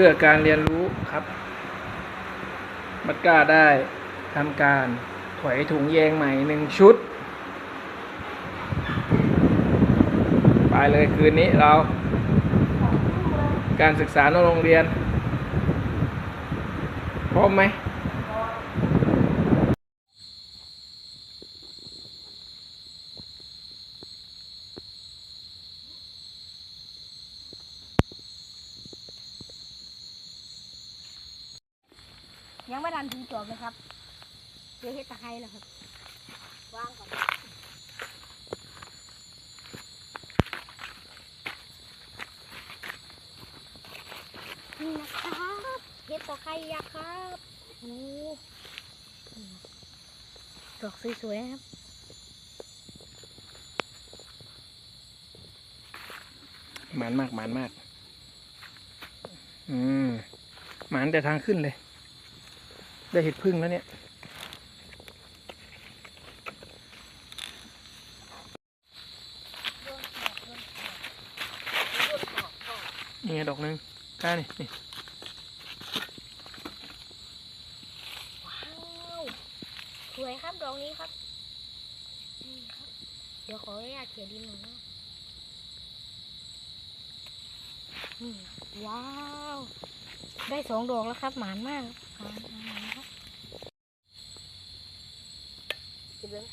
พื่อการเรียนรู้ครับ มัดก้าได้ทำการถอยถุงแยงใหม่หนึ่งชุด ไปเลยคืนนี้เรา การศึกษานอโรงเรียน พร้อมไหม ยังไม่ทันถึงจบเลยครับเดี๋ยวเฮ็ดตะไคร้แล้วครับวางก่อนนี่นะครับเฮ็ดตะไคร้ยักษ์ครับโอ้ดอกสวยๆครับหมานมากหมานมาก อืมหมานแต่ทางขึ้นเลย ได้เห็ดพึ่งแล้วเนี่ย นี่ไงดอกหนึ่งกล้านี่นี่ว้าวสวยครับดอกนี้ครับนี่ครับ เดี๋ยวขออนุญาตเขียดินหน่อยนะนี่ว้าว ได้สองดอกแล้วครับ หมานมากหมานหมานครับเก็บเลย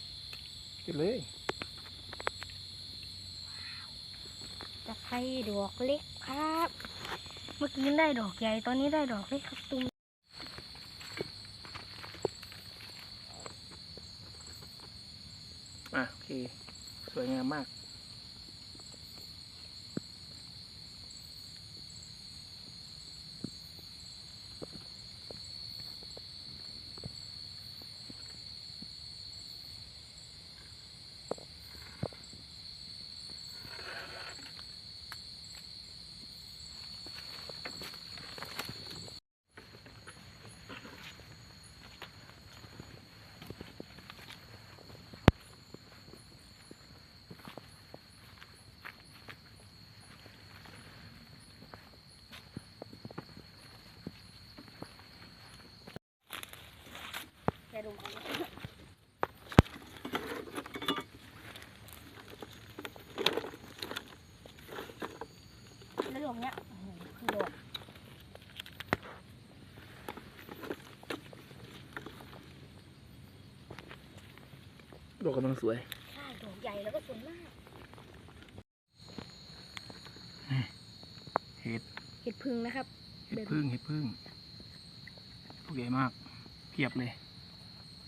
เก็บเลยตะไคร้ดอกเล็กครับ เมื่อกี้ได้ดอกใหญ่ ตอนนี้ได้ดอกเล็กครับตุ้มอะโอเค สวยงามมาก ดมเอาแล้วดอกเนี้ยโอ้โหคือดอกดอกกำลังสวย ใช่ดอกใหญ่แล้วก็สวยมากเห็ด เห็ดพึ่งนะครับ เห็ดพึ่งเห็ดพึ่งลูกใหญ่มาก เพียบเลย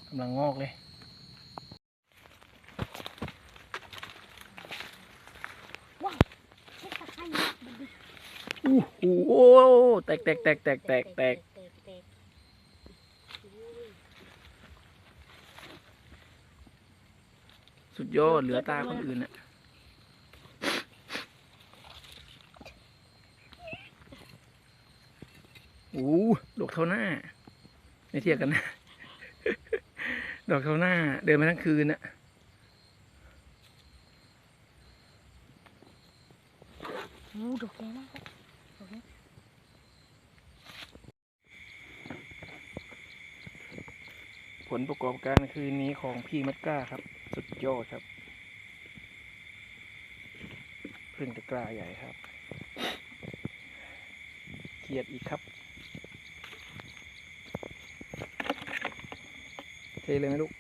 กำลังงอกเลย ว้าวเห็ดตะไคร้มันดูอู้หูแตกแตกแตกแตกแตกแตกแตกแตกอุ้ยสุดยอดเหลือตาคนอื่นอะอู้ดอกเท่าหน้าไม่เทียบกันนะ ดอกเท่าหน้า เดินมาทั้งคืนอะอู้ดอกใหญ่มากครับดอกนี้ผลประกอบการคืนนี้ของพี่มัดกล้าครับ สุดยอดครับ พึ่งตะกร้าใหญ่ครับ เกียดอีกครับ ทเลยไหมลูก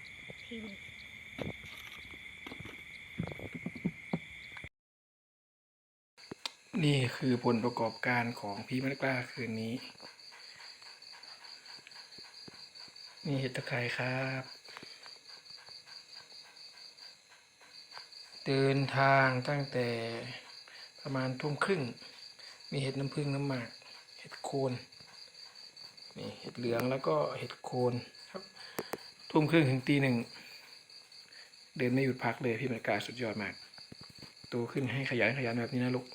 นี่คือผลประกอบการของพี่มัดกล้าคืนนี้ นี่เห็ดตะไคร้ครับ เดินทางตั้งแต่ประมาณทุ่มครึ่ง มีเห็ดน้ำผึ้งน้ำหมาก เห็ดโคน นี่เห็ดเหลืองแล้วก็เห็ดโคน ทุ่มครึ่งถึงตีหนึ่ง เดินไม่หยุดพักเลยพี่บรรยากาศสุดยอดมาก โตขึ้นให้ขยันขยันแบบนี้นะลูก